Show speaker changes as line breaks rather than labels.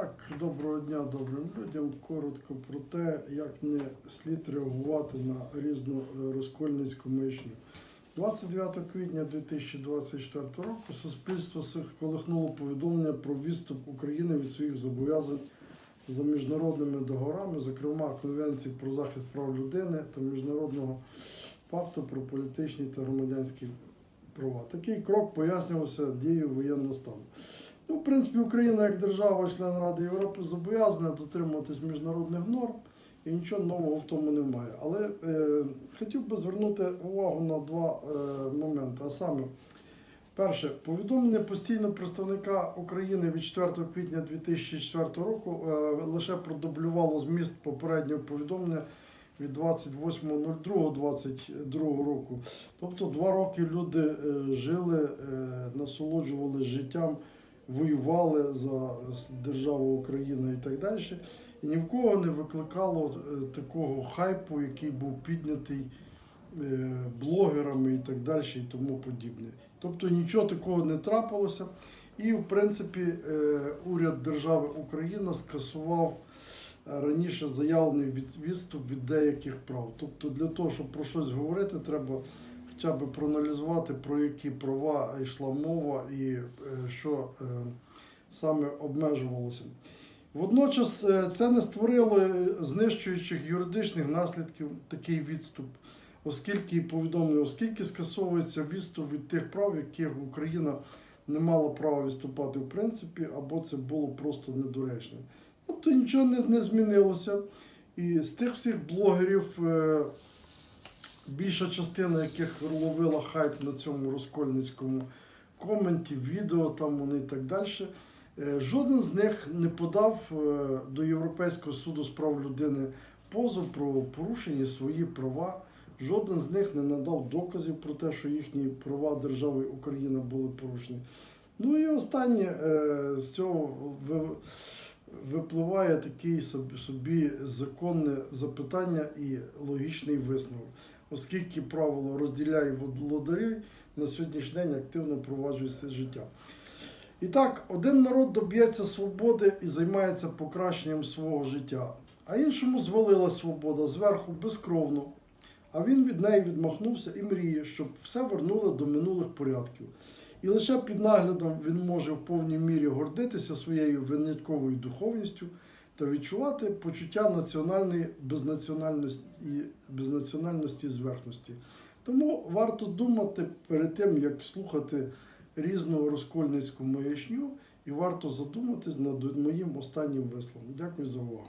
Так, доброго дня добрим людям. Коротко про те, як не слід реагувати на різну е, розкольницьку мишню. 29 квітня 2024 року суспільство колихнуло повідомлення про відступ України від своїх зобов'язань за міжнародними договорами, зокрема Конвенції про захист прав людини та Міжнародного пакту про політичні та громадянські права. Такий крок пояснювався дією воєнного стану. Ну, в принципі, Україна як держава, член Ради Європи, зобов'язана дотримуватись міжнародних норм і нічого нового в тому немає. Але е, хотів би звернути увагу на два е, моменти. А саме, перше, повідомлення постійного представника України від 4 квітня 2004 року е, лише продублювало зміст попереднього повідомлення від 28.02.22 року. Тобто два роки люди е, жили, е, насолоджувалися життям воювали за державу Україна і так далі. І ні в кого не викликало е, такого хайпу, який був піднятий е, блогерами і так далі, і тому подібне. Тобто нічого такого не трапилося. І, в принципі, е, уряд держави Україна скасував раніше заявлений відступ від деяких прав. Тобто для того, щоб про щось говорити, треба хоча б проаналізувати, про які права йшла мова і е, що е, саме обмежувалося. Водночас е, це не створило знищуючих юридичних наслідків такий відступ, оскільки повідомлено, оскільки скасовується відступ від тих прав, яких Україна не мала права відступати в принципі, або це було просто недоречно. Тобто нічого не, не змінилося. І з тих всіх блогерів, більша частина яких ловила хайп на цьому розкольницькому коменті, відео там вони і так далі. Е, Жоден з них не подав е, до Європейського суду з прав людини позов про порушені свої права. Жоден з них не надав доказів про те, що їхні права держави Україна були порушені. Ну і останнє е, з цього випливає такий собі, собі законне запитання і логічний висновок, оскільки правило розділяє володарів на сьогоднішній день активно впроваджується життя. І так, один народ доб'ється свободи і займається покращенням свого життя, а іншому звалила свобода зверху безкровно. А він від неї відмахнувся і мріє, щоб все вернуло до минулих порядків. І лише під наглядом він може в повній мірі гордитися своєю винятковою духовністю та відчувати почуття національної безнаціональності, безнаціональності зверхності. Тому варто думати перед тим, як слухати різну розкольницьку маячню, і варто задуматись над моїм останнім висловом. Дякую за увагу.